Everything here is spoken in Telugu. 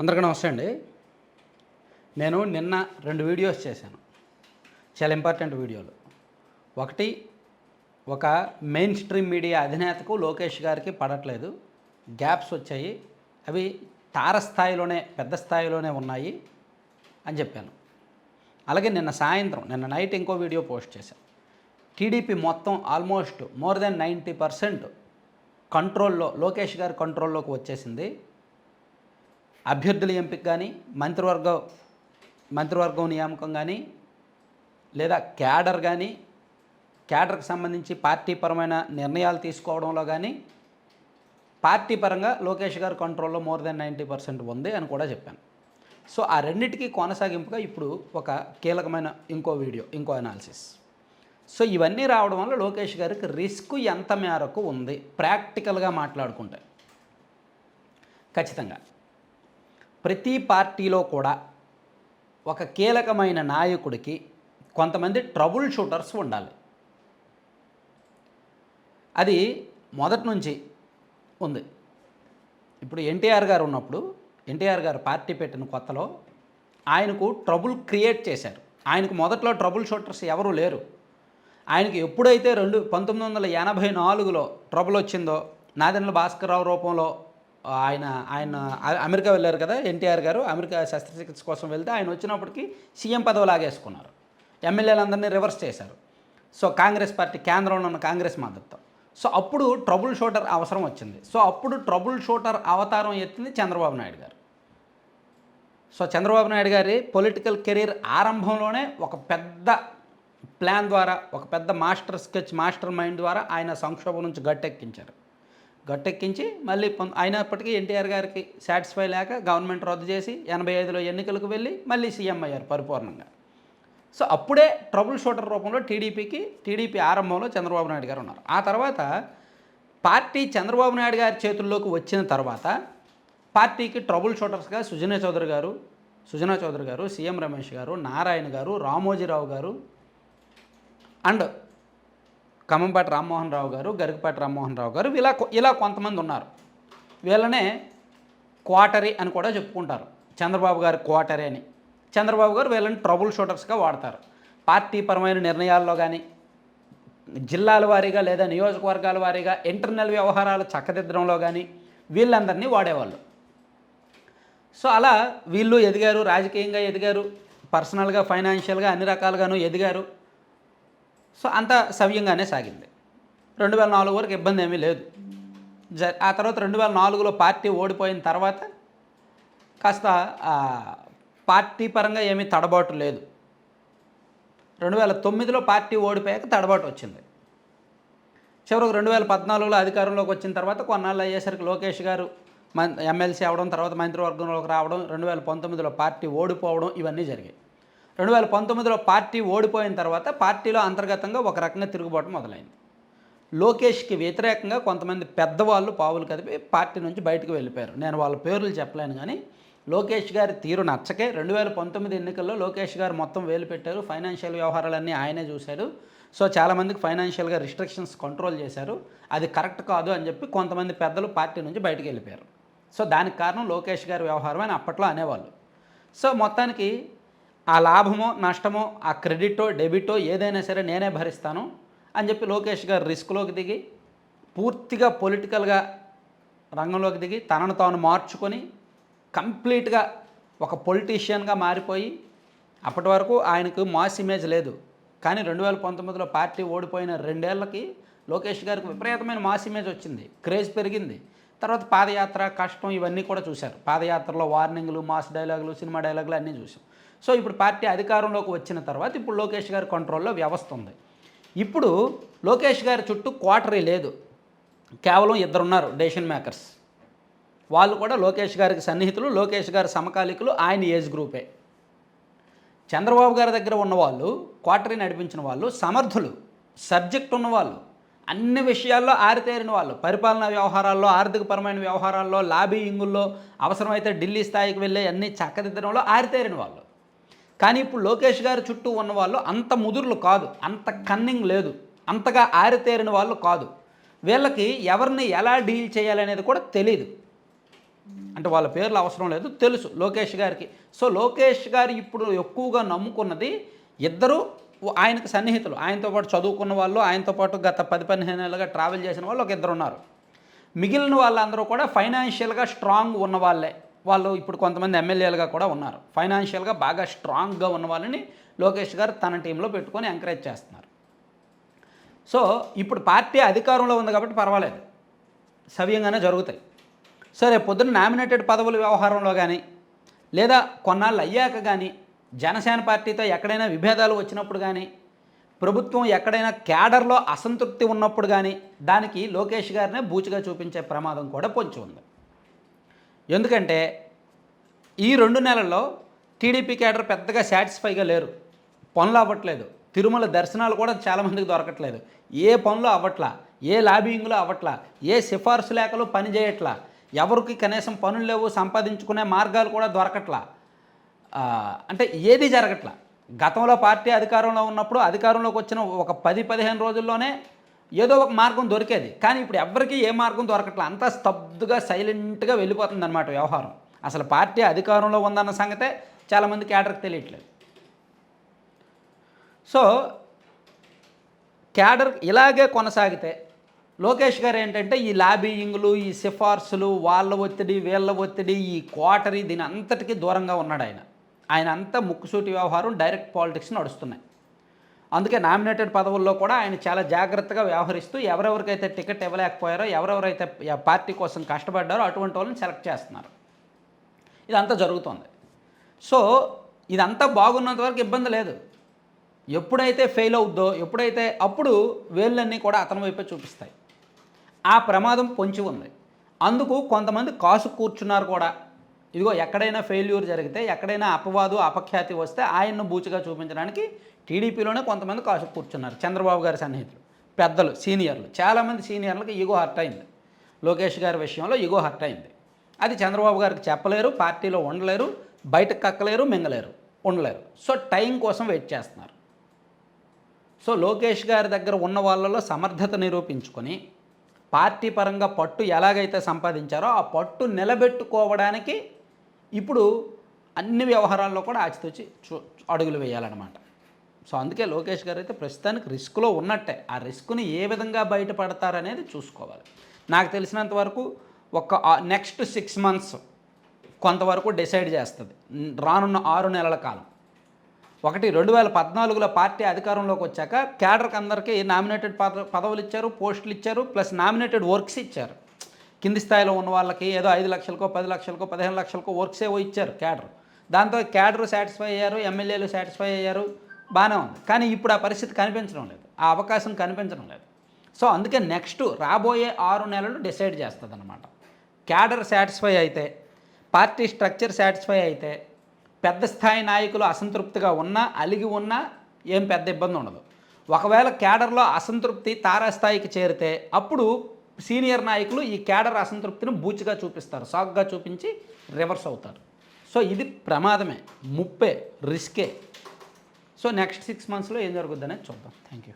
అందరికీ నమస్తే అండి. నేను నిన్న రెండు వీడియోస్ చేశాను. చాలా ఇంపార్టెంట్ వీడియోలు. ఒకటి ఒక మెయిన్ స్ట్రీమ్ మీడియా అధినేతకు లోకేష్ గారికి పడట్లేదు. గ్యాప్స్ వచ్చాయి. అవి తారస్థాయిలోనే పెద్ద స్థాయిలోనే ఉన్నాయి అని చెప్పాను. అలాగే నిన్న సాయంత్రం నిన్న నైట్ ఇంకో వీడియో పోస్ట్ చేశాను. టీడీపీ మొత్తం almost more than ninety percent కంట్రోల్లో లోకేష్ గారి కంట్రోల్లోకి వచ్చేసింది. అభ్యర్థుల ఎంపిక కానీ మంత్రివర్గం మంత్రివర్గం నియామకం కానీ లేదా క్యాడర్ కానీ క్యాడర్కి సంబంధించి పార్టీ పరమైన నిర్ణయాలు తీసుకోవడంలో కానీ పార్టీ పరంగా లోకేష్ గారి కంట్రోల్లో మోర్ దెన్ నైంటీ పర్సెంట్ ఉంది అని కూడా చెప్పాను. సో ఆ రెండింటికి కొనసాగింపుగా ఇప్పుడు ఒక కీలకమైన ఇంకో వీడియో ఇంకో అనాలిసిస్ సో ఇవన్నీ రావడం వల్ల లోకేష్ గారికి రిస్క్ ఎంత మేరకు ఉంది ప్రాక్టికల్గా మాట్లాడుకుంటే. ఖచ్చితంగా. ప్రతి పార్టీలో కూడా ఒక కీలకమైన నాయకుడికి కొంతమంది ట్రబుల్ షూటర్స్ ఉండాలి. అది మొదటి నుంచి ఉంది. ఇప్పుడు ఎన్టీఆర్ గారు ఉన్నప్పుడు ఎన్టీఆర్ గారు పార్టీ పెట్టిన కొత్తలో ఆయనకు ట్రబుల్ క్రియేట్ చేశారు. ఆయనకు మొదట్లో ట్రబుల్ షూటర్స్ ఎవరూ లేరు. ఆయనకి ఎప్పుడైతే రెండు పంతొమ్మిది వందల ఎనభై నాలుగులో ట్రబుల్ వచ్చిందో నాదెండ్ల భాస్కరరావు రూపంలో ఆయన ఆయన అమెరికా వెళ్ళారు కదా ఎన్టీఆర్ గారు అమెరికా శస్త్రచికిత్స కోసం వెళ్తే ఆయన వచ్చినప్పటికి సీఎం పదవి లాగేసుకున్నారు. ఎమ్మెల్యేలందరినీ రివర్స్ చేశారు. సో కాంగ్రెస్ పార్టీ కేంద్రంలో ఉన్న కాంగ్రెస్ మద్దతు సో అప్పుడు ట్రబుల్ షూటర్ అవసరం వచ్చింది. సో అప్పుడు ట్రబుల్ షూటర్ అవతారం ఎత్తింది చంద్రబాబు నాయుడు గారు. సో చంద్రబాబు నాయుడు గారి పొలిటికల్ కెరీర్ ఆరంభంలోనే ఒక పెద్ద ప్లాన్ ద్వారా ఒక పెద్ద మాస్టర్ స్కెచ్ మాస్టర్ మైండ్ ద్వారా ఆయన సంక్షోభం నుంచి గట్టెక్కించారు. గట్టెక్కించి మళ్ళీ అయినప్పటికీ ఎన్టీఆర్ గారికి సాటిస్ఫై లేక గవర్నమెంట్ రద్దు చేసి ఎనభై ఐదులో ఎన్నికలకు వెళ్ళి మళ్ళీ సీఎం అయ్యారు పరిపూర్ణంగా. సో అప్పుడే ట్రబుల్ షూటర్ రూపంలో టీడీపీకి టీడీపీ ఆరంభంలో చంద్రబాబు నాయుడు గారు ఉన్నారు. ఆ తర్వాత పార్టీ చంద్రబాబు నాయుడు గారి చేతుల్లోకి వచ్చిన తర్వాత పార్టీకి ట్రబుల్ షూటర్స్గా సుజనా చౌదరి గారు సుజనా చౌదరి గారు సీఎం రమేష్ గారు నారాయణ గారు రామోజీరావు గారు అండ్ ఖమ్మంపాటి రామ్మోహన్ రావు గారు గరికపాటి రామ్మోహన్ రావు గారు ఇలా ఇలా కొంతమంది ఉన్నారు. వీళ్ళనే క్వాటరీ అని కూడా చెప్పుకుంటారు. చంద్రబాబు గారు క్వాటరీ అని. చంద్రబాబు గారు వీళ్ళని ట్రబుల్ షూటర్స్గా వాడతారు. పార్టీ పరమైన నిర్ణయాల్లో కానీ జిల్లాల వారీగా లేదా నియోజకవర్గాల వారీగా ఇంటర్నల్ వ్యవహారాలు చక్కదిద్దడంలో కానీ వీళ్ళందరినీ వాడేవాళ్ళు. సో అలా వీళ్ళు ఎదిగారు రాజకీయంగా ఎదిగారు పర్సనల్గా ఫైనాన్షియల్గా అన్ని రకాలుగాను ఎదిగారు. సో అంత సవ్యంగానే సాగింది. రెండు వేల నాలుగు వరకు ఇబ్బంది ఏమీ లేదు. జ ఆ తర్వాత రెండు వేల నాలుగులో పార్టీ ఓడిపోయిన తర్వాత కాస్త పార్టీ పరంగా ఏమీ తడబాటు లేదు. రెండు వేల తొమ్మిదిలో పార్టీ ఓడిపోయాక తడబాటు వచ్చింది. చివరికి రెండు వేల పద్నాలుగులో అధికారంలోకి వచ్చిన తర్వాత కొన్నాళ్ళు అయ్యేసరికి లోకేష్ గారు మన్ ఎమ్మెల్సీ అవడం తర్వాత మంత్రివర్గంలోకి రావడం రెండు వేల పంతొమ్మిదిలో పార్టీ ఓడిపోవడం ఇవన్నీ జరిగాయి. రెండు వేల పంతొమ్మిదిలో పార్టీ ఓడిపోయిన తర్వాత పార్టీలో అంతర్గతంగా ఒక రకంగా తిరుగుబాటు మొదలైంది. లోకేష్కి వ్యతిరేకంగా కొంతమంది పెద్దవాళ్ళు పావులు కదిపి పార్టీ నుంచి బయటకు వెళ్ళిపోయారు. నేను వాళ్ళ పేర్లు చెప్పలేను కానీ లోకేష్ గారి తీరు నచ్చకే రెండు వేల పంతొమ్మిది ఎన్నికల్లో లోకేష్ గారు మొత్తం వేలు పెట్టారు. ఫైనాన్షియల్ వ్యవహారాలన్నీ ఆయనే చూశారు. సో చాలామందికి ఫైనాన్షియల్గా రిస్ట్రిక్షన్స్ కంట్రోల్ చేశారు. అది కరెక్ట్ కాదు అని చెప్పి కొంతమంది పెద్దలు పార్టీ నుంచి బయటకు వెళ్ళిపోయారు. సో దానికి కారణం లోకేష్ గారి వ్యవహారం అని అప్పట్లో అనేవాళ్ళు. సో మొత్తానికి ఆ లాభమో నష్టమో ఆ క్రెడిటో డెబిటో ఏదైనా సరే నేనే భరిస్తాను అని చెప్పి లోకేష్ గారు రిస్క్లోకి దిగి పూర్తిగా పొలిటికల్గా రంగంలోకి దిగి తనను తాను మార్చుకొని కంప్లీట్గా ఒక పొలిటీషియన్గా మారిపోయి అప్పటి వరకు ఆయనకు మాస్ ఇమేజ్ లేదు. కానీ రెండు వేల పంతొమ్మిదిలో పార్టీ ఓడిపోయిన రెండేళ్ళకి లోకేష్ గారికి విపరీతమైన మాస్ ఇమేజ్ వచ్చింది. క్రేజ్ పెరిగింది. తర్వాత పాదయాత్ర కష్టం ఇవన్నీ కూడా చూశారు. పాదయాత్రలో వార్నింగ్లు మాస్ డైలాగులు సినిమా డైలాగులు అన్నీ చూసాం సో ఇప్పుడు పార్టీ అధికారంలోకి వచ్చిన తర్వాత ఇప్పుడు లోకేష్ గారి కంట్రోల్లో వ్యవస్థ ఉంది. ఇప్పుడు లోకేష్ గారి చుట్టూ క్వార్టరీ లేదు. కేవలం ఇద్దరున్నారు డెసిషన్ మేకర్స్. వాళ్ళు కూడా లోకేష్ గారికి సన్నిహితులు లోకేష్ గారి సమకాలికులు ఆయన ఏజ్ గ్రూపే. చంద్రబాబు గారి దగ్గర ఉన్నవాళ్ళు క్వార్టరీ నడిపించిన వాళ్ళు సమర్థులు సబ్జెక్ట్ ఉన్నవాళ్ళు అన్ని విషయాల్లో ఆరితేరిన వాళ్ళు పరిపాలనా వ్యవహారాల్లో ఆర్థికపరమైన వ్యవహారాల్లో లాబీయింగుల్లో అవసరమైతే ఢిల్లీ స్థాయికి వెళ్ళే అన్ని చక్కదిద్దడంలో ఆరితేరిన వాళ్ళు. కానీ ఇప్పుడు లోకేష్ గారి చుట్టూ ఉన్న వాళ్ళు అంత ముదురులు కాదు. అంత కన్నింగ్ లేదు. అంతగా ఆరితేరిన వాళ్ళు కాదు. వీళ్ళకి ఎవరిని ఎలా డీల్ చేయాలనేది కూడా తెలియదు అంటే వాళ్ళ పేర్లు అవసరం లేదు. తెలుసు లోకేష్ గారికి. సో లోకేష్ గారు ఇప్పుడు ఎక్కువగా నమ్ముకున్నది ఇద్దరు ఆయనకు సన్నిహితులు. ఆయనతో పాటు చదువుకున్న వాళ్ళు ఆయనతో పాటు గత పది పదిహేను ఏళ్ళుగా ట్రావెల్ చేసిన వాళ్ళు ఒక ఇద్దరు ఉన్నారు మిగిలిన వాళ్ళందరూ కూడా ఫైనాన్షియల్గా స్ట్రాంగ్ ఉన్న వాళ్ళే. వాళ్ళు ఇప్పుడు కొంతమంది ఎమ్మెల్యేలుగా కూడా ఉన్నారు. ఫైనాన్షియల్గా బాగా స్ట్రాంగ్గా ఉన్న వాళ్ళని లోకేష్ గారు తన టీంలో పెట్టుకొని ఎంకరేజ్ చేస్తున్నారు. సో ఇప్పుడు పార్టీ అధికారంలో ఉంది కాబట్టి పర్వాలేదు. సవ్యంగానే జరుగుతాయి. సరే పొద్దున్న నామినేటెడ్ పదవుల వ్యవహారంలో కానీ లేదా కొన్నాళ్ళు అయ్యాక కానీ జనసేన పార్టీతో ఎక్కడైనా విభేదాలు వచ్చినప్పుడు కానీ ప్రభుత్వం ఎక్కడైనా క్యాడర్లో అసంతృప్తి ఉన్నప్పుడు కానీ దానికి లోకేష్ గారినే బూచిగా చూపించే ప్రమాదం కూడా పొంచి ఉంది. ఎందుకంటే ఈ రెండు నెలల్లో టీడీపీ క్యాడర్ పెద్దగా సాటిస్ఫైగా లేరు. పనులు అవ్వట్లేదు. తిరుమల దర్శనాలు కూడా చాలామందికి దొరకట్లేదు. ఏ పనులు అవ్వట్లా? ఏ లాబింగ్లు అవ్వట్లా? ఏ సిఫార్సు లేఖలు పనిచేయట్లా ఎవరికి కనీసం పనులు లేవు సంపాదించుకునే మార్గాలు కూడా దొరకట్లా? అంటే ఏది జరగట్లా? గతంలో పార్టీ అధికారంలో ఉన్నప్పుడు అధికారంలోకి వచ్చిన ఒక పది పదిహేను రోజుల్లోనే ఏదో ఒక మార్గం దొరికేది. కానీ ఇప్పుడు ఎవరికి ఏ మార్గం దొరకట్లే. అంతా స్తబ్దుగా సైలెంట్గా వెళ్ళిపోతుంది అనమాట వ్యవహారం. అసలు పార్టీ అధికారంలో ఉందన్న సంగతే చాలామంది క్యాడర్కి తెలియట్లేదు. సో క్యాడర్ ఇలాగే కొనసాగితే లోకేష్ గారు ఏంటంటే ఈ లాబీయింగ్లు ఈ సిఫార్సులు వాళ్ళ ఒత్తిడి వీళ్ళ ఒత్తిడి ఈ క్వార్టరీ దీని అంతటికీ దూరంగా ఉన్నాడు ఆయన ఆయన అంతా ముక్కుసూటి వ్యవహారం డైరెక్ట్ పాలిటిక్స్ నడుస్తున్నాయి. అందుకే నామినేటెడ్ పదవుల్లో కూడా ఆయన చాలా జాగ్రత్తగా వ్యవహరిస్తూ ఎవరెవరికైతే టికెట్ ఇవ్వలేకపోయారో ఎవరెవరైతే పార్టీ కోసం కష్టపడ్డారో అటువంటి వాళ్ళని సెలెక్ట్ చేస్తున్నారు. ఇదంతా జరుగుతోంది. సో ఇదంతా బాగున్నంత వరకు ఇబ్బంది లేదు. ఎప్పుడైతే ఫెయిల్ అవుద్దో ఎప్పుడైతే అప్పుడు వేళ్ళన్నీ కూడా అతని వైపే చూపిస్తాయి. ఆ ప్రమాదం పొంచి ఉంది. అందుకు కొంతమంది కాసు కూర్చున్నారు కూడా. ఇదిగో ఎక్కడైనా ఫెయిల్యూర్ జరిగితే ఎక్కడైనా అపవాదు అపఖ్యాతి వస్తే ఆయన్ను బూచిగా చూపించడానికి టీడీపీలోనే కొంతమంది కాసు కూర్చున్నారు చంద్రబాబు గారి సన్నిహితులు పెద్దలు సీనియర్లు చాలామంది సీనియర్లకు ఈగో హర్ట్ అయింది. లోకేష్ గారి విషయంలో ఈగో హర్ట్ అయింది. అది చంద్రబాబు గారికి చెప్పలేరు పార్టీలో ఉండలేరు బయటకు కక్కలేరు మింగలేరు ఉండలేరు. సో టైం కోసం వెయిట్ చేస్తున్నారు. సో లోకేష్ గారి దగ్గర ఉన్న వాళ్ళలో సమర్థత నిరూపించుకొని పార్టీ పరంగా పట్టు ఎలాగైతే సంపాదించారో ఆ పట్టు నిలబెట్టుకోవడానికి ఇప్పుడు అన్ని వ్యవహారాల్లో కూడా ఆచితూచి చూ అడుగులు వేయాలన్నమాట. సో అందుకే లోకేష్ గారు అయితే ప్రస్తుతానికి రిస్క్లో ఉన్నట్టే. ఆ రిస్క్ని ఏ విధంగా బయటపడతారనేది చూసుకోవాలి. నాకు తెలిసినంత వరకు ఒక నెక్స్ట్ సిక్స్ మంత్స్ కొంతవరకు డిసైడ్ చేస్తుంది. రానున్న ఆరు నెలల కాలం. ఒకటి రెండు వేల పద్నాలుగులో పార్టీ అధికారంలోకి వచ్చాక క్యాడర్కి అందరికీ నామినేటెడ్ పద పదవులు ఇచ్చారు పోస్టులు ఇచ్చారు ప్లస్ నామినేటెడ్ వర్క్స్ ఇచ్చారు. కింది స్థాయిలో ఉన్న వాళ్ళకి ఏదో ఐదు లక్షలకో పది లక్షలకో పదిహేను లక్షలకో వర్క్స్ ఏవో ఇచ్చారు క్యాడర్. దాంతో క్యాడర్ సాటిస్ఫై అయ్యారు ఎమ్మెల్యేలు సాటిస్ఫై అయ్యారు బాగానే ఉంది. కానీ ఇప్పుడు ఆ పరిస్థితి కనిపించడం లేదు. ఆ అవకాశం కనిపించడం లేదు. సో అందుకే నెక్స్ట్ రాబోయే ఆరు నెలలు డిసైడ్ చేస్తుంది అనమాట క్యాడర్ సాటిస్ఫై అయితే పార్టీ స్ట్రక్చర్ సాటిస్ఫై అయితే పెద్ద స్థాయి నాయకులు అసంతృప్తిగా ఉన్నా అలిగి ఉన్నా ఏం పెద్ద ఇబ్బంది ఉండదు. ఒకవేళ క్యాడర్లో అసంతృప్తి తారాస్థాయికి చేరితే అప్పుడు సీనియర్ నాయకులు ఈ క్యాడర్ అసంతృప్తిని బూచిగా చూపిస్తారు సాగ్గా చూపించి రివర్స్ అవుతారు. సో ఇది ప్రమాదమే ముప్పే రిస్కే. సో నెక్స్ట్ సిక్స్ మంత్స్లో ఏం జరుగుద్ది అనేది చూద్దాం. Thank you